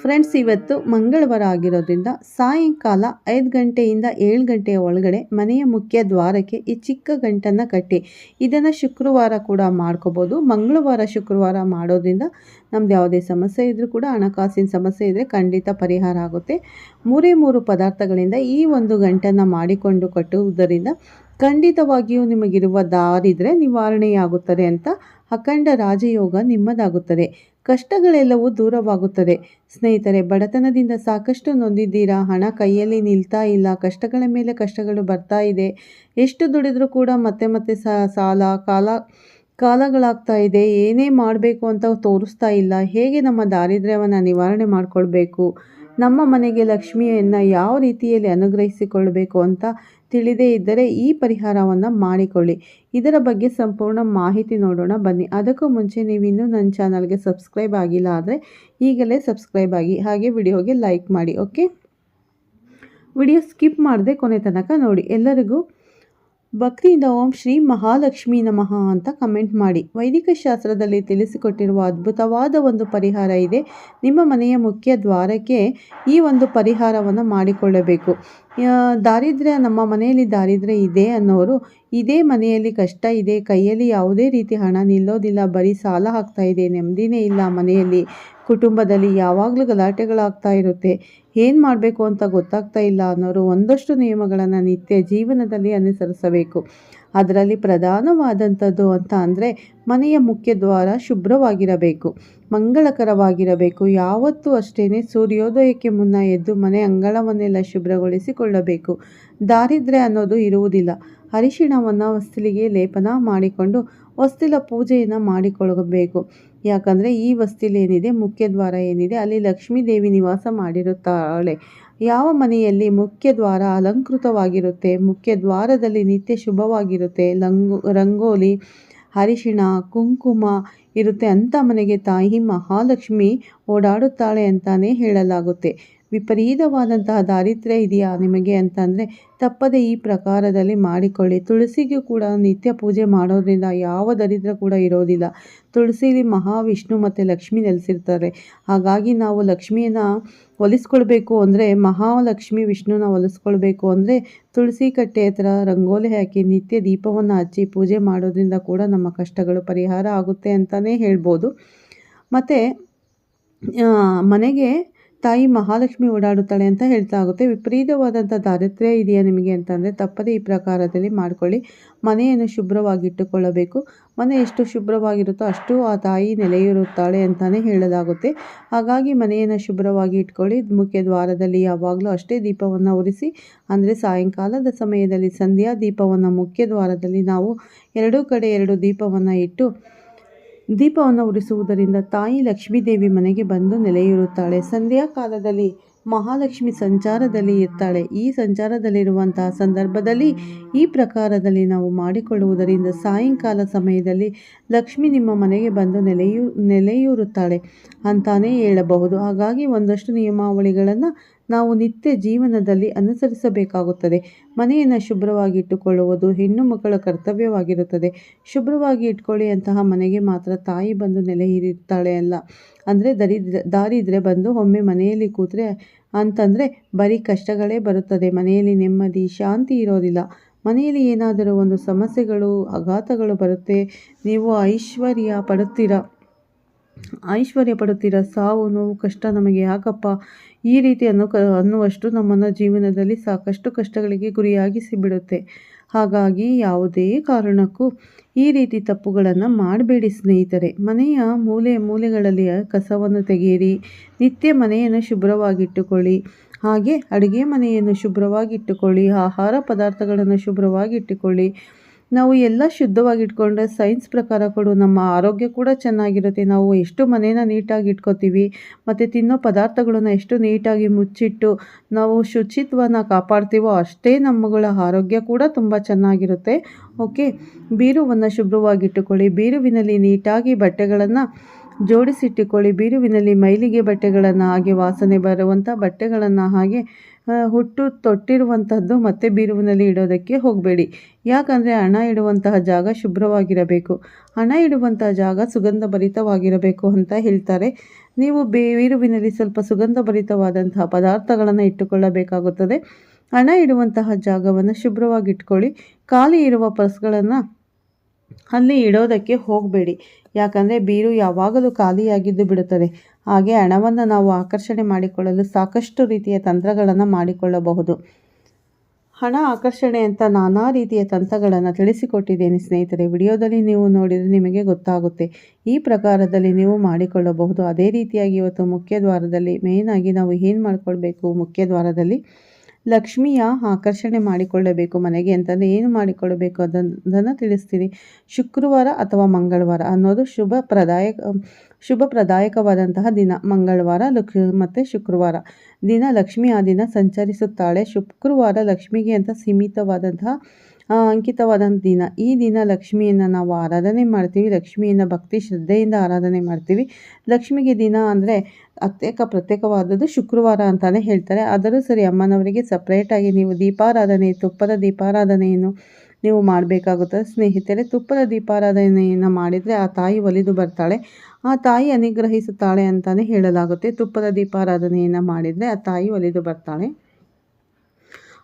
Friends ಇವತ್ತು ಮಂಗಳವಾರ ಆಗಿರೋದ್ರಿಂದ ಸಾಯಂಕಾಲ ಐದು ಗಂಟೆಯಿಂದ ಏಳು ಗಂಟೆಯ ಒಳಗಡೆ ಮನೆಯ ಮುಖ್ಯ ದ್ವಾರಕ್ಕೆ ಈ ಚಿಕ್ಕ ಗಂಟನ್ನು ಕಟ್ಟಿ. ಇದನ್ನು ಶುಕ್ರವಾರ ಕೂಡ ಮಾಡ್ಕೋಬೋದು. ಮಂಗಳವಾರ ಶುಕ್ರವಾರ ಮಾಡೋದ್ರಿಂದ ನಮ್ದು ಯಾವುದೇ ಸಮಸ್ಯೆ ಇದ್ದರೂ ಕೂಡ ಹಣಕಾಸಿನ ಸಮಸ್ಯೆ ಇದ್ದರೆ ಖಂಡಿತ ಪರಿಹಾರ ಆಗುತ್ತೆ. ಮೂರೇ ಮೂರು ಪದಾರ್ಥಗಳಿಂದ ಈ ಒಂದು ಗಂಟನ್ನು ಮಾಡಿಕೊಂಡು ಕಟ್ಟುವುದರಿಂದ ಖಂಡಿತವಾಗಿಯೂ ನಿಮಗಿರುವ ದಾರಿದ್ರೆ ನಿವಾರಣೆಯಾಗುತ್ತದೆ ಅಂತ ಅಖಂಡ ರಾಜಯೋಗ ನಿಮ್ಮದಾಗುತ್ತದೆ. ಕಷ್ಟಗಳೆಲ್ಲವೂ ದೂರವಾಗುತ್ತದೆ. ಸ್ನೇಹಿತರೆ, ಬಡತನದಿಂದ ಸಾಕಷ್ಟು ನೊಂದಿದ್ದೀರಾ? ಹಣ ಕೈಯಲ್ಲಿ ನಿಲ್ತಾ ಇಲ್ಲ. ಕಷ್ಟಗಳ ಮೇಲೆ ಕಷ್ಟಗಳು ಬರ್ತಾ ಇದೆ. ಎಷ್ಟು ದುಡಿದ್ರೂ ಕೂಡ ಮತ್ತೆ ಮತ್ತೆ ಸಾಲ, ಕಾಲ, ಕಾಲಗಳಾಗ್ತಾ ಇದೆ. ಏನೇ ಮಾಡಬೇಕು ಅಂತ ತೋರಿಸ್ತಾ ಇಲ್ಲ. ಹೇಗೆ ನಮ್ಮ ದಾರಿದ್ರ್ಯವನ್ನು ನಿವಾರಣೆ ಮಾಡಿಕೊಳ್ಬೇಕು? ನಮ್ಮ ಮನೆಗೆ ಲಕ್ಷ್ಮಿಯನ್ನು ಯಾವ ರೀತಿಯಲ್ಲಿ ಅನುಗ್ರಹಿಸಿಕೊಳ್ಬೇಕು ಅಂತ ತಿಳಿದೇ ಇದ್ದರೆ ಈ ಪರಿಹಾರವನ್ನು ಮಾಡಿಕೊಳ್ಳಿ. ಇದರ ಬಗ್ಗೆ ಸಂಪೂರ್ಣ ಮಾಹಿತಿ ನೋಡೋಣ. ಬನ್ನಿ. ಅದಕ್ಕೂ ಮುಂಚೆ ನೀವು ಇನ್ನೂ ನನ್ನ ಚಾನಲ್ಗೆ ಸಬ್ಸ್ಕ್ರೈಬ್ ಆಗಿಲ್ಲ ಆದರೆ ಈಗಲೇ ಸಬ್ಸ್ಕ್ರೈಬ್ ಆಗಿ ಹಾಗೆ ವಿಡಿಯೋಗೆ ಲೈಕ್ ಮಾಡಿ, ಓಕೆ? ವಿಡಿಯೋ ಸ್ಕಿಪ್ ಮಾಡದೆ ಕೊನೆ ತನಕ ನೋಡಿ. ಎಲ್ಲರಿಗೂ ಭಕ್ತಿಯಿಂದ ಓಂ ಶ್ರೀ ಮಹಾಲಕ್ಷ್ಮಿ ನಮಃ ಅಂತ ಕಮೆಂಟ್ ಮಾಡಿ. ವೈದಿಕ ಶಾಸ್ತ್ರದಲ್ಲಿ ತಿಳಿಸಿಕೊಟ್ಟಿರುವ ಅದ್ಭುತವಾದ ಒಂದು ಪರಿಹಾರ ಇದೆ. ನಿಮ್ಮ ಮನೆಯ ಮುಖ್ಯ ದ್ವಾರಕ್ಕೆ ಈ ಒಂದು ಪರಿಹಾರವನ್ನು ಮಾಡಿಕೊಳ್ಳಬೇಕು. ದಾರಿದ್ರ್ಯ ನಮ್ಮ ಮನೆಯಲ್ಲಿ ದಾರಿದ್ರ್ಯ ಇದೆ ಅನ್ನೋರು ಇದೇ ಮನೆಯಲ್ಲಿ ಕಷ್ಟ ಇದೆ, ಕೈಯಲ್ಲಿ ಯಾವುದೇ ರೀತಿ ಹಣ ನಿಲ್ಲೋದಿಲ್ಲ, ಬರೀ ಸಾಲ ಆಗ್ತಾ ಇದೆ, ನೆಮ್ಮದಿನೇ ಇಲ್ಲ ಮನೆಯಲ್ಲಿ. ಕುಟುಂಬದಲ್ಲಿ ಯಾವಾಗಲೂ ಗಲಾಟೆಗಳಾಗ್ತಾ ಇರುತ್ತೆ. ಏನು ಮಾಡಬೇಕು ಅಂತ ಗೊತ್ತಾಗ್ತಾ ಇಲ್ಲ ಅನ್ನೋರು ಒಂದಷ್ಟು ನಿಯಮಗಳನ್ನು ನಿತ್ಯ ಜೀವನದಲ್ಲಿ ಅನುಸರಿಸಬೇಕು. ಅದರಲ್ಲಿ ಪ್ರಧಾನವಾದಂಥದ್ದು ಅಂತ ಅಂದರೆ ಮನೆಯ ಮುಖ್ಯ ದ್ವಾರ ಶುಭ್ರವಾಗಿರಬೇಕು, ಮಂಗಳಕರವಾಗಿರಬೇಕು. ಯಾವತ್ತೂ ಅಷ್ಟೇ ಸೂರ್ಯೋದಯಕ್ಕೆ ಮುನ್ನ ಎದ್ದು ಮನೆ ಅಂಗಳವನ್ನೆಲ್ಲ ಶುಭ್ರಗೊಳಿಸಿಕೊಳ್ಳಬೇಕು. ದಾರಿದ್ರ್ಯ ಅನ್ನೋದು ಇರುವುದಿಲ್ಲ. ಅರಿಶಿಣವನ್ನು ವಸ್ತಿಲಿಗೆ ಲೇಪನ ಮಾಡಿಕೊಂಡು ವಸ್ತಿಲ ಪೂಜೆಯನ್ನು ಮಾಡಿಕೊಳ್ಳಬೇಕು. ಯಾಕಂದರೆ ಈ ಏನಿದೆ, ಮುಖ್ಯ ದ್ವಾರ ಏನಿದೆ, ಅಲ್ಲಿ ಲಕ್ಷ್ಮೀ ದೇವಿ ನಿವಾಸ ಮಾಡಿರುತ್ತಾಳೆ. ಯಾವ ಮನೆಯಲ್ಲಿ ಮುಖ್ಯ ದ್ವಾರ ಅಲಂಕೃತವಾಗಿರುತ್ತೆ, ಮುಖ್ಯ ದ್ವಾರದಲ್ಲಿ ನಿತ್ಯ ಶುಭವಾಗಿರುತ್ತೆ, ಲಂಗು, ರಂಗೋಲಿ, ಅರಿಶಿಣ, ಕುಂಕುಮ ಇರುತ್ತೆ ಅಂಥ ಮನೆಗೆ ತಾಯಿ ಮಹಾಲಕ್ಷ್ಮಿ ಓಡಾಡುತ್ತಾಳೆ ಅಂತಲೇ ಹೇಳಲಾಗುತ್ತೆ. ವಿಪರೀತವಾದಂತಹ ದಾರಿದ್ರ್ಯ ಇದೆಯಾ ನಿಮಗೆ ಅಂತಂದರೆ ತಪ್ಪದೆ ಈ ಪ್ರಕಾರದಲ್ಲಿ ಮಾಡಿಕೊಳ್ಳಿ. ತುಳಸಿಗೂ ಕೂಡ ನಿತ್ಯ ಪೂಜೆ ಮಾಡೋದ್ರಿಂದ ಯಾವ ದರಿದ್ರ ಕೂಡ ಇರೋದಿಲ್ಲ. ತುಳಸಿಲಿ ಮಹಾವಿಷ್ಣು ಮತ್ತು ಲಕ್ಷ್ಮಿ ನೆಲೆಸಿರ್ತಾರೆ. ಹಾಗಾಗಿ ನಾವು ಲಕ್ಷ್ಮಿಯನ್ನು ಒಲಿಸ್ಕೊಳ್ಬೇಕು ಅಂದರೆ, ಮಹಾಲಕ್ಷ್ಮಿ ವಿಷ್ಣುನ ಒಲಿಸ್ಕೊಳ್ಬೇಕು ಅಂದರೆ ತುಳಸಿ ಕಟ್ಟೆ ಹತ್ರ ರಂಗೋಲಿ ಹಾಕಿ ನಿತ್ಯ ದೀಪವನ್ನು ಹಚ್ಚಿ ಪೂಜೆ ಮಾಡೋದ್ರಿಂದ ಕೂಡ ನಮ್ಮ ಕಷ್ಟಗಳು ಪರಿಹಾರ ಆಗುತ್ತೆ ಅಂತಲೇ ಹೇಳ್ಬೋದು. ಮತ್ತು ಮನೆಗೆ ತಾಯಿ ಮಹಾಲಕ್ಷ್ಮಿ ಓಡಾಡುತ್ತಾಳೆ ಅಂತ ಹೇಳ್ತಾ ಆಗುತ್ತೆ. ವಿಪರೀತವಾದಂಥ ದಾರಿದ್ರ್ಯ ಇದೆಯಾ ನಿಮಗೆ ಅಂತಂದರೆ ತಪ್ಪದೇ ಈ ಪ್ರಕಾರದಲ್ಲಿ ಮಾಡಿಕೊಳ್ಳಿ. ಮನೆಯನ್ನು ಶುಭ್ರವಾಗಿಟ್ಟುಕೊಳ್ಳಬೇಕು ಮನೆ ಎಷ್ಟು ಶುಭ್ರವಾಗಿರುತ್ತೋ ಅಷ್ಟು ಆ ತಾಯಿ ನೆಲೆಯಿರುತ್ತಾಳೆ ಅಂತಲೇ ಹೇಳಲಾಗುತ್ತೆ. ಹಾಗಾಗಿ ಮನೆಯನ್ನು ಶುಭ್ರವಾಗಿ ಇಟ್ಕೊಳ್ಳಿ. ಮುಖ್ಯ ದ್ವಾರದಲ್ಲಿ ಯಾವಾಗಲೂ ಅಷ್ಟೇ ದೀಪವನ್ನು ಉರಿಸಿ, ಅಂದರೆ ಸಾಯಂಕಾಲದ ಸಮಯದಲ್ಲಿ ಸಂಧ್ಯಾ ದೀಪವನ್ನು ಮುಖ್ಯ ದ್ವಾರದಲ್ಲಿ ನಾವು ಎರಡೂ ಕಡೆ ಎರಡು ದೀಪವನ್ನು ಇಟ್ಟು ದೀಪವನ್ನು ಉರಿಸುವುದರಿಂದ ತಾಯಿ ಲಕ್ಷ್ಮೀದೇವಿ ಮನೆಗೆ ಬಂದು ನೆಲೆಯಿರುತ್ತಾಳೆ. ಸಂಧ್ಯಾ ಕಾಲದಲ್ಲಿ ಮಹಾಲಕ್ಷ್ಮಿ ಸಂಚಾರದಲ್ಲಿ ಇರ್ತಾಳೆ. ಈ ಸಂಚಾರದಲ್ಲಿರುವಂತಹ ಸಂದರ್ಭದಲ್ಲಿ ಈ ಪ್ರಕಾರದಲ್ಲಿ ನಾವು ಮಾಡಿಕೊಳ್ಳುವುದರಿಂದ ಸಾಯಂಕಾಲ ಸಮಯದಲ್ಲಿ ಲಕ್ಷ್ಮಿ ನಿಮ್ಮ ಮನೆಗೆ ಬಂದು ನೆಲೆಯು ನೆಲೆಯೂರುತ್ತಾಳೆ ಅಂತಾನೇ ಹೇಳಬಹುದು. ಹಾಗಾಗಿ ಒಂದಷ್ಟು ನಿಯಮಾವಳಿಗಳನ್ನು ನಾವು ನಿತ್ಯ ಜೀವನದಲ್ಲಿ ಅನುಸರಿಸಬೇಕಾಗುತ್ತದೆ. ಮನೆಯನ್ನು ಶುಭ್ರವಾಗಿ ಇಟ್ಟುಕೊಳ್ಳುವುದು ಹೆಣ್ಣು ಮಕ್ಕಳ ಕರ್ತವ್ಯವಾಗಿರುತ್ತದೆ. ಶುಭ್ರವಾಗಿ ಇಟ್ಕೊಳ್ಳಿ ಅಂತಹ ಮನೆಗೆ ಮಾತ್ರ ತಾಯಿ ಬಂದು ನೆಲೆ ಇರುತ್ತಾಳೆ ಅಲ್ಲ. ಅಂದರೆ ದರಿದ್ರ ದಾರಿದ್ರೆ ಬಂದು ಒಮ್ಮೆ ಮನೆಯಲ್ಲಿ ಕೂತ್ರೆ ಅಂತಂದರೆ ಬರೀ ಕಷ್ಟಗಳೇ ಬರುತ್ತದೆ. ಮನೆಯಲ್ಲಿ ನೆಮ್ಮದಿ, ಶಾಂತಿ ಇರೋದಿಲ್ಲ. ಮನೆಯಲ್ಲಿ ಏನಾದರೂ ಒಂದು ಸಮಸ್ಯೆಗಳು, ಆಘಾತಗಳು ಬರುತ್ತೆ, ನೀವು ಐಶ್ವರ್ಯ ಪಡುತ್ತೀರಾ? ಐಶ್ವರ್ಯ ಪಡುತ್ತೀರ ಸಾವು, ನೋವು, ಕಷ್ಟ ನಮಗೆ ಯಾಕಪ್ಪ? ಈ ರೀತಿ ಅನ್ನೋ ಕ, ಅನ್ನುವಷ್ಟು ನಮ್ಮನ್ನು ಜೀವನದಲ್ಲಿ ಸಾಕಷ್ಟು ಕಷ್ಟಗಳಿಗೆ ಗುರಿಯಾಗಿಸಿ ಬಿಡುತ್ತೆ ಹಾಗಾಗಿ ಯಾವುದೇ ಕಾರಣಕ್ಕೂ ಈ ರೀತಿ ತಪ್ಪುಗಳನ್ನು ಮಾಡಬೇಡಿ ಸ್ನೇಹಿತರೆ. ಮನೆಯ ಮೂಲೆ, ಮೂಲೆಗಳಲ್ಲಿ ಕಸವನ್ನು ತೆಗೆಯಿರಿ, ನಿತ್ಯ ಮನೆಯನ್ನು ಶುಭ್ರವಾಗಿಟ್ಟುಕೊಳ್ಳಿ, ಹಾಗೆ ಅಡುಗೆ ಮನೆಯನ್ನು ಶುಭ್ರವಾಗಿಟ್ಟುಕೊಳ್ಳಿ, ಆಹಾರ ಪದಾರ್ಥಗಳನ್ನು ಶುಭ್ರವಾಗಿಟ್ಟುಕೊಳ್ಳಿ ನಾವು ಎಲ್ಲ ಶುದ್ಧವಾಗಿ ಇಟ್ಕೊಂಡ್ರೆ ಸೈನ್ಸ್ ಪ್ರಕಾರ ಕೂಡ ನಮ್ಮ ಆರೋಗ್ಯ ಕೂಡ ಚೆನ್ನಾಗಿರುತ್ತೆ. ನಾವು ಎಷ್ಟು ಮನೇನ ನೀಟಾಗಿ ಇಟ್ಕೋತೀವಿ, ಮತ್ತು ತಿನ್ನೋ ಪದಾರ್ಥಗಳನ್ನ ಎಷ್ಟು ನೀಟಾಗಿ ಮುಚ್ಚಿಟ್ಟು ನಾವು ಶುಚಿತ್ವನ ಕಾಪಾಡ್ತೀವೋ ಅಷ್ಟೇ ನಮ್ಮಗಳ ಆರೋಗ್ಯ ಕೂಡ ತುಂಬ ಚೆನ್ನಾಗಿರುತ್ತೆ. ಓಕೆ ಬೀರುವನ್ನು ಶುಭ್ರವಾಗಿಟ್ಟುಕೊಳ್ಳಿ. ಬೀರುವಿನಲ್ಲಿ ನೀಟಾಗಿ ಬಟ್ಟೆಗಳನ್ನು ಜೋಡಿಸಿಟ್ಟುಕೊಳ್ಳಿ. ಬೀರುವಿನಲ್ಲಿ ಮೈಲಿಗೆ ಬಟ್ಟೆಗಳನ್ನು ಹಾಗೆ ವಾಸನೆ ಬರುವಂಥ ಬಟ್ಟೆಗಳನ್ನು ಹಾಗೆ ಹುಟ್ಟು ತೊಟ್ಟಿರುವಂಥದ್ದು ಮತ್ತೆ ಬೀರುವಿನಲ್ಲಿ ಇಡೋದಕ್ಕೆ ಹೋಗಬೇಡಿ. ಯಾಕಂದರೆ ಹಣ ಇಡುವಂತಹ ಜಾಗ ಶುಭ್ರವಾಗಿರಬೇಕು. ಹಣ ಇಡುವಂತಹ ಜಾಗ ಸುಗಂಧ ಭರಿತವಾಗಿರಬೇಕು ಅಂತ ಹೇಳ್ತಾರೆ. ನೀವು ಬೀರುವಿನಲ್ಲಿ ಸ್ವಲ್ಪ ಸುಗಂಧ ಭರಿತವಾದಂತಹ ಪದಾರ್ಥಗಳನ್ನು ಇಟ್ಟುಕೊಳ್ಳಬೇಕಾಗುತ್ತದೆ. ಹಣ ಇಡುವಂತಹ ಜಾಗವನ್ನು ಶುಭ್ರವಾಗಿಟ್ಕೊಳ್ಳಿ. ಖಾಲಿ ಇರುವ ಪರ್ಸ್ಗಳನ್ನು ಅಲ್ಲಿ ಇಡೋದಕ್ಕೆ ಹೋಗಬೇಡಿ. ಯಾಕಂದರೆ ಬೀರು ಯಾವಾಗಲೂ ಖಾಲಿಯಾಗಿದ್ದು ಬಿಡುತ್ತದೆ. ಹಾಗೆ ಹಣವನ್ನು ನಾವು ಆಕರ್ಷಣೆ ಮಾಡಿಕೊಳ್ಳಲು ಸಾಕಷ್ಟು ರೀತಿಯ ತಂತ್ರಗಳನ್ನು ಮಾಡಿಕೊಳ್ಳಬಹುದು. ಹಣ ಆಕರ್ಷಣೆ ಅಂತ ನಾನಾ ರೀತಿಯ ತಂತ್ರಗಳನ್ನು ತಿಳಿಸಿಕೊಟ್ಟಿದ್ದೇನೆ ಸ್ನೇಹಿತರೆ. ವಿಡಿಯೋದಲ್ಲಿ ನೀವು ನೋಡಿದರೆ ನಿಮಗೆ ಗೊತ್ತಾಗುತ್ತೆ. ಈ ಪ್ರಕಾರದಲ್ಲಿ ನೀವು ಮಾಡಿಕೊಳ್ಳಬಹುದು. ಅದೇ ರೀತಿಯಾಗಿ ಇವತ್ತು ಮುಖ್ಯ ದ್ವಾರದಲ್ಲಿ ಮೇಯ್ನಾಗಿ ನಾವು ಏನು ಮಾಡಿಕೊಳ್ಬೇಕು ಮುಖ್ಯ ದ್ವಾರದಲ್ಲಿ ಲಕ್ಷ್ಮಿಯ ಆಕರ್ಷಣೆ ಮಾಡಿಕೊಳ್ಳಬೇಕು, ಮನೆಗೆ ಅಂತಂದರೆ ಏನು ಮಾಡಿಕೊಳ್ಳಬೇಕು ಅದನ್ನು ತಿಳಿಸ್ತೀನಿ ಶುಕ್ರವಾರ ಅಥವಾ ಮಂಗಳವಾರ ಅನ್ನೋದು ಶುಭ ಪ್ರದಾಯಕ, ಶುಭ ಪ್ರದಾಯಕವಾದಂತಹ ದಿನ. ಮಂಗಳವಾರ ಲಕ್ಷ ಮತ್ತು ಶುಕ್ರವಾರ. ದಿನ ಲಕ್ಷ್ಮಿ ಆ ದಿನ ಸಂಚರಿಸುತ್ತಾಳೆ. ಶುಕ್ರವಾರ ಲಕ್ಷ್ಮಿಗೆ ಅಂತ ಸೀಮಿತವಾದಂತಹ ಅಂಕಿತವಾದಂಥ ದಿನ. ಈ ದಿನ ಲಕ್ಷ್ಮಿಯನ್ನು ನಾವು ಆರಾಧನೆ ಮಾಡ್ತೀವಿ. ಲಕ್ಷ್ಮಿಯನ್ನು ಭಕ್ತಿ ಶ್ರದ್ಧೆಯಿಂದ ಆರಾಧನೆ ಮಾಡ್ತೀವಿ. ಲಕ್ಷ್ಮಿಗೆ ದಿನ ಅಂದರೆ ಅತ್ಯೇಕ ಪ್ರತ್ಯೇಕವಾದದ್ದು ಶುಕ್ರವಾರ ಅಂತಲೇ ಹೇಳ್ತಾರೆ. ಆದರೂ ಸರಿ ಅಮ್ಮನವರಿಗೆ ಸಪ್ರೇಟಾಗಿ ನೀವು ದೀಪಾರಾಧನೆ, ತುಪ್ಪದ ದೀಪಾರಾಧನೆಯನ್ನು ನೀವು ಮಾಡಬೇಕಾಗುತ್ತದೆ ಸ್ನೇಹಿತರೆ, ತುಪ್ಪದ ದೀಪಾರಾಧನೆಯನ್ನು ಮಾಡಿದರೆ ಆ ತಾಯಿ ಒಲಿದು ಬರ್ತಾಳೆ. ಆ ತಾಯಿ ಅನುಗ್ರಹಿಸುತ್ತಾಳೆ ಅಂತಲೇ ಹೇಳಲಾಗುತ್ತೆ. ತುಪ್ಪದ ದೀಪಾರಾಧನೆಯನ್ನು ಮಾಡಿದರೆ ಆ ತಾಯಿ ಒಲಿದು ಬರ್ತಾಳೆ.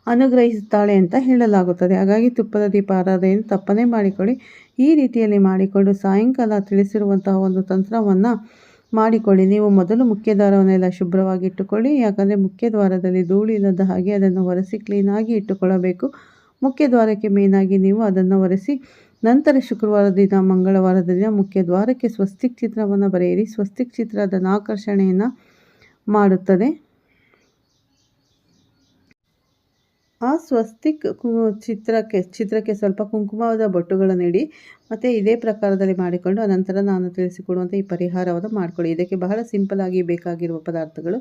ಅನುಗ್ರಹಿಸುತ್ತಾಳೆ ಅಂತ ಹೇಳಲಾಗುತ್ತದೆ. ಹಾಗಾಗಿ ತುಪ್ಪದ ದೀಪ ಆರಾಧನೆಯನ್ನು ತಪ್ಪನೇ ಮಾಡಿಕೊಳ್ಳಿ. ಈ ರೀತಿಯಲ್ಲಿ ಮಾಡಿಕೊಂಡು ಸಾಯಂಕಾಲ ತಿಳಿಸಿರುವಂತಹ ಒಂದು ತಂತ್ರವನ್ನು ಮಾಡಿಕೊಳ್ಳಿ. ನೀವು ಮೊದಲು ಮುಖ್ಯ ಶುಭ್ರವಾಗಿಟ್ಟುಕೊಳ್ಳಿ ಶುಭ್ರವಾಗಿ ಇಟ್ಟುಕೊಳ್ಳಿ. ಯಾಕಂದರೆ ಮುಖ್ಯ ದ್ವಾರದಲ್ಲಿ ಧೂಳು ಇಲ್ಲದ ಹಾಗೆ ಅದನ್ನು ಒರೆಸಿ ಕ್ಲೀನಾಗಿ ಇಟ್ಟುಕೊಳ್ಳಬೇಕು. ಮುಖ್ಯ ದ್ವಾರಕ್ಕೆ ಮೇನಾಗಿ ನೀವು ಅದನ್ನು ಒರೆಸಿ ನಂತರ ಶುಕ್ರವಾರ ದಿನ ಮಂಗಳವಾರದ ದಿನ ಮುಖ್ಯ ದ್ವಾರಕ್ಕೆ ಸ್ವಸ್ತಿಕ್ ಚಿತ್ರವನ್ನು ಬರೆಯಿರಿ. ಸ್ವಸ್ತಿಕ್ ಚಿತ್ರ ಅದನ್ನು ಆಕರ್ಷಣೆಯನ್ನು ಮಾಡುತ್ತದೆ. ಆ ಸ್ವಸ್ತಿಕ್ ಚಿತ್ರಕ್ಕೆ ಚಿತ್ರಕ್ಕೆ ಸ್ವಲ್ಪ ಕುಂಕುಮದ ಬೊಟ್ಟುಗಳನ್ನು ಇಡಿ, ಮತ್ತು ಇದೇ ಪ್ರಕಾರದಲ್ಲಿ ಮಾಡಿಕೊಂಡು ಅನಂತರ ನಾನು ತಿಳಿಸಿಕೊಡುವಂಥ ಈ ಪರಿಹಾರವನ್ನು ಮಾಡಿಕೊಳ್ಳಿ. ಇದಕ್ಕೆ ಬಹಳ ಸಿಂಪಲ್ ಆಗಿ ಬೇಕಾಗಿರುವ ಪದಾರ್ಥಗಳು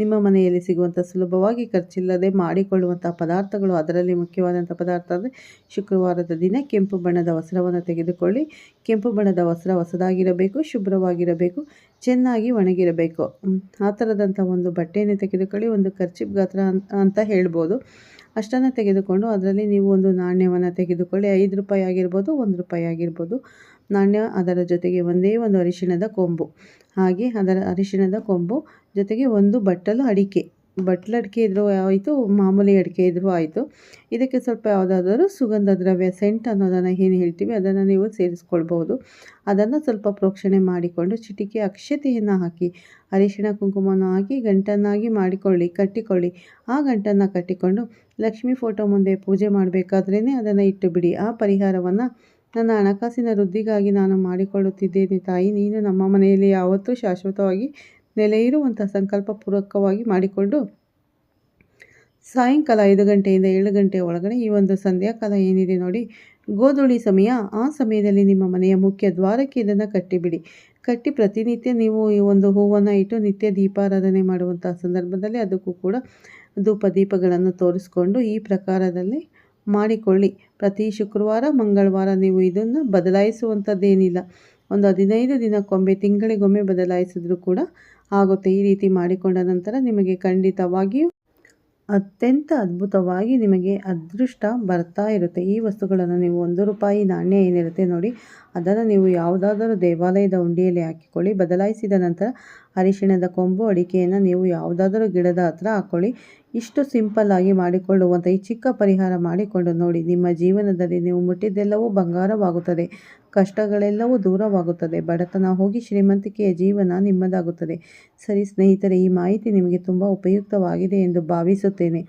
ನಿಮ್ಮ ಮನೆಯಲ್ಲಿ ಸಿಗುವಂಥ ಸುಲಭವಾಗಿ ಖರ್ಚಿಲ್ಲದೆ ಮಾಡಿಕೊಳ್ಳುವಂಥ ಪದಾರ್ಥಗಳು. ಅದರಲ್ಲಿ ಮುಖ್ಯವಾದಂಥ ಪದಾರ್ಥ ಅಂದರೆ ಶುಕ್ರವಾರದ ದಿನ ಕೆಂಪು ಬಣ್ಣದ ವಸ್ತ್ರವನ್ನು ತೆಗೆದುಕೊಳ್ಳಿ. ಕೆಂಪು ಬಣ್ಣದ ವಸ್ತ್ರ ಹೊಸದಾಗಿರಬೇಕು, ಶುಭ್ರವಾಗಿರಬೇಕು, ಚೆನ್ನಾಗಿ ಒಣಗಿರಬೇಕು. ಆ ಥರದಂಥ ಒಂದು ಬಟ್ಟೆಯನ್ನು ತೆಗೆದುಕೊಳ್ಳಿ. ಒಂದು ಖರ್ಚಿಪ್ ಗಾತ್ರ ಅಂತ ಹೇಳ್ಬೋದು. ಅಷ್ಟನ್ನು ತೆಗೆದುಕೊಂಡು ಅದರಲ್ಲಿ ನೀವು ಒಂದು ನಾಣ್ಯವನ್ನು ತೆಗೆದುಕೊಳ್ಳಿ. ಐದು ರೂಪಾಯಿ ಆಗಿರ್ಬೋದು, ಒಂದು ರೂಪಾಯಿ ಆಗಿರ್ಬೋದು. ನಾಣ್ಯ ಅದರ ಜೊತೆಗೆ ಒಂದೇ ಒಂದು ಅರಿಶಿಣದ ಕೊಂಬು. ಹಾಗೆ ಅದರ ಅರಿಶಿಣದ ಕೊಂಬು ಜೊತೆಗೆ ಒಂದು ಬಟ್ಟಲು ಅಡಿಕೆ. ಅಡಿಕೆ ಇದ್ರೂ ಆಯಿತು, ಮಾಮೂಲಿ ಅಡಿಕೆ ಇದ್ರೂ ಆಯಿತು. ಇದಕ್ಕೆ ಸ್ವಲ್ಪ ಯಾವುದಾದರೂ ಸುಗಂಧ ದ್ರವ್ಯ ಸೆಂಟ್ ಅನ್ನೋದನ್ನು ಏನು ಹೇಳ್ತೀವಿ, ಅದನ್ನು ನೀವು ಸೇರಿಸ್ಕೊಳ್ಬೋದು. ಅದನ್ನು ಸ್ವಲ್ಪ ಪ್ರೋಕ್ಷಣೆ ಮಾಡಿಕೊಂಡು ಚಿಟಿಕೆ ಅಕ್ಷತೆಯನ್ನು ಹಾಕಿ, ಅರಿಶಿಣ ಕುಂಕುಮವನ್ನು ಹಾಕಿ, ಗಂಟನ್ನಾಗಿ ಮಾಡಿಕೊಳ್ಳಿ, ಕಟ್ಟಿಕೊಳ್ಳಿ. ಆ ಗಂಟನ್ನು ಕಟ್ಟಿಕೊಂಡು ಲಕ್ಷ್ಮಿ ಫೋಟೋ ಮುಂದೆ ಪೂಜೆ ಮಾಡಬೇಕಾದ್ರೇ ಅದನ್ನು ಇಟ್ಟು ಬಿಡಿ ಆ ಪರಿಹಾರವನ್ನು ನನ್ನ ಹಣಕಾಸಿನ ವೃದ್ಧಿಗಾಗಿ ನಾನು ಮಾಡಿಕೊಳ್ಳುತ್ತಿದ್ದೇನೆ ತಾಯಿ. ನೀನು ನಮ್ಮ ಮನೆಯಲ್ಲಿ ಯಾವತ್ತೂ ಶಾಶ್ವತವಾಗಿ ನೆಲೆ ಇರುವಂಥ ಸಂಕಲ್ಪ ಪೂರ್ವಕವಾಗಿ ಮಾಡಿಕೊಂಡು ಸಾಯಂಕಾಲ ಐದು ಗಂಟೆಯಿಂದ ಏಳು ಗಂಟೆ ಒಳಗಡೆ ಈ ಒಂದು ಸಂಧ್ಯಾಕಾಲ ಏನಿದೆ ನೋಡಿ, ಗೋಧೂಳಿ ಸಮಯ. ಆ ಸಮಯದಲ್ಲಿ ನಿಮ್ಮ ಮನೆಯ ಮುಖ್ಯ ದ್ವಾರಕ್ಕೆ ಇದನ್ನು ಕಟ್ಟಿಬಿಡಿ. ಕಟ್ಟಿ ಪ್ರತಿನಿತ್ಯ ನೀವು ಈ ಒಂದು ಹೂವನ್ನು ಇಟ್ಟು ನಿತ್ಯ ದೀಪಾರಾಧನೆ ಮಾಡುವಂಥ ಸಂದರ್ಭದಲ್ಲಿ ಅದಕ್ಕೂ ಕೂಡ ಧೂಪ ದೀಪಗಳನ್ನು ತೋರಿಸ್ಕೊಂಡು ಈ ಪ್ರಕಾರದಲ್ಲಿ ಮಾಡಿಕೊಳ್ಳಿ. ಪ್ರತಿ ಶುಕ್ರವಾರ, ಮಂಗಳವಾರ ನೀವು ಇದನ್ನು ಬದಲಾಯಿಸುವಂಥದ್ದೇನಿಲ್ಲ. ಒಂದು ಹದಿನೈದು ದಿನಕ್ಕೊಮ್ಮೆ, ತಿಂಗಳಿಗೊಮ್ಮೆ ಬದಲಾಯಿಸಿದ್ರೂ ಕೂಡ ಆಗುತ್ತೆ ಈ ರೀತಿ ಮಾಡಿಕೊಂಡ ನಂತರ ನಿಮಗೆ ಖಂಡಿತವಾಗಿಯೂ ಅತ್ಯಂತ ಅದ್ಭುತವಾಗಿ ನಿಮಗೆ ಅದೃಷ್ಟ ಬರ್ತಾ ಇರುತ್ತೆ. ಈ ವಸ್ತುಗಳನ್ನು ನೀವು ಒಂದು ರೂಪಾಯಿ ನಾಣ್ಯ ಏನಿರುತ್ತೆ ನೋಡಿ, ಅದನ್ನು ನೀವು ಯಾವುದಾದರೂ ದೇವಾಲಯದ ಉಂಡಿಯಲ್ಲಿ ಹಾಕಿಕೊಳ್ಳಿ. ಬದಲಾಯಿಸಿದ ನಂತರ ಅರಿಶಿಣದ ಕೊಂಬು ಅಡಿಕೆಯನ್ನು ನೀವು ಯಾವುದಾದರೂ ಗಿಡದ ಹತ್ರ ಹಾಕ್ಕೊಳ್ಳಿ. ಇಷ್ಟು ಸಿಂಪಲ್ಲಾಗಿ ಮಾಡಿಕೊಳ್ಳುವಂಥ ಈ ಚಿಕ್ಕ ಪರಿಹಾರ ಮಾಡಿಕೊಂಡು ನೋಡಿ, ನಿಮ್ಮ ಜೀವನದಲ್ಲಿ ನೀವು ಮುಟ್ಟಿದ್ದೆಲ್ಲವೂ ಬಂಗಾರವಾಗುತ್ತದೆ. ಕಷ್ಟಗಳೆಲ್ಲವೂ ದೂರವಾಗುತ್ತದೆ. ಬಡತನ ಹೋಗಿ ಶ್ರೀಮಂತಿಕೆಯ ಜೀವನ ನಿಮ್ಮದಾಗುತ್ತದೆ. ಸರಿ ಸ್ನೇಹಿತರೆ, ಈ ಮಾಹಿತಿ ನಿಮಗೆ ತುಂಬ ಉಪಯುಕ್ತವಾಗಿದೆ ಎಂದು ಭಾವಿಸುತ್ತೇನೆ.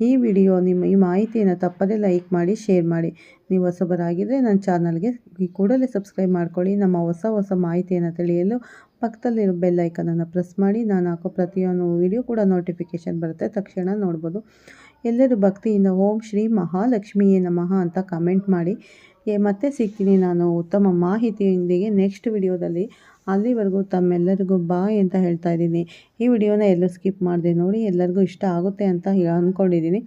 ಈ ವಿಡಿಯೋ ನಿಮ್ಮ ಈ ಮಾಹಿತಿಯನ್ನು ತಪ್ಪದೇ ಲೈಕ್ ಮಾಡಿ, ಶೇರ್ ಮಾಡಿ. ನೀವು ಹೊಸಬರಾಗಿದ್ದರೆ ನನ್ನ ಚಾನಲ್ಗೆ ಕೂಡಲೇ ಸಬ್ಸ್ಕ್ರೈಬ್ ಮಾಡ್ಕೊಳ್ಳಿ. ನಮ್ಮ ಹೊಸ ಹೊಸ ಮಾಹಿತಿಯನ್ನು ತಿಳಿಯಲು ಪಕ್ಕದಲ್ಲಿರೋ ಬೆಲ್ ಐಕನನ್ನು ಪ್ರೆಸ್ ಮಾಡಿ ನಾನು ಹಾಕೋ ಪ್ರತಿಯೊಂದು ವಿಡಿಯೋ ಕೂಡ ನೋಟಿಫಿಕೇಷನ್ ಬರುತ್ತೆ. ತಕ್ಷಣ ನೋಡ್ಬೋದು. ಎಲ್ಲರೂ ಭಕ್ತಿಯಿಂದ ಓಂ ಶ್ರೀ ಮಹಾಲಕ್ಷ್ಮಿಯೇ ನಮಃ ಅಂತ ಕಮೆಂಟ್ ಮಾಡಿ. ಮತ್ತೆ ಸಿಗ್ತೀನಿ ನಾನು ಉತ್ತಮ ಮಾಹಿತಿಯೊಂದಿಗೆ ನೆಕ್ಸ್ಟ್ ವಿಡಿಯೋದಲ್ಲಿ ಅಲ್ಲಿವರೆಗೂ ತಮ್ಮೆಲ್ಲರಿಗೂ ಬಾಯ್ ಅಂತ ಹೇಳ್ತಾ ಇದ್ದೀನಿ. ಈ ವಿಡಿಯೋನ ಎಲ್ಲೂ ಸ್ಕಿಪ್ ಮಾಡಿದೆ ನೋಡಿ, ಎಲ್ಲರಿಗೂ ಇಷ್ಟ ಆಗುತ್ತೆ ಅಂತ ಅಂದ್ಕೊಂಡಿದ್ದೀನಿ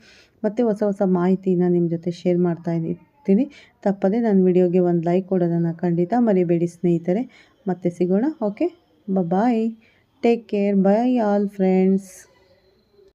ಮತ್ತು ಹೊಸ ಹೊಸ ಮಾಹಿತಿನ ನಿಮ್ಮ ಜೊತೆ ಶೇರ್ ಮಾಡ್ತಾ ಇದ್ದೀನಿ. ತಪ್ಪದೆ ನನ್ನ ವಿಡಿಯೋಗೆ ಒಂದು ಲೈಕ್ ಕೊಡೋದನ್ನು ಖಂಡಿತ ಮರಿಬೇಡಿ ಸ್ನೇಹಿತರೆ. ಮತ್ತೆ ಸಿಗೋಣ okay Bye bye. Take care. Bye, all friends.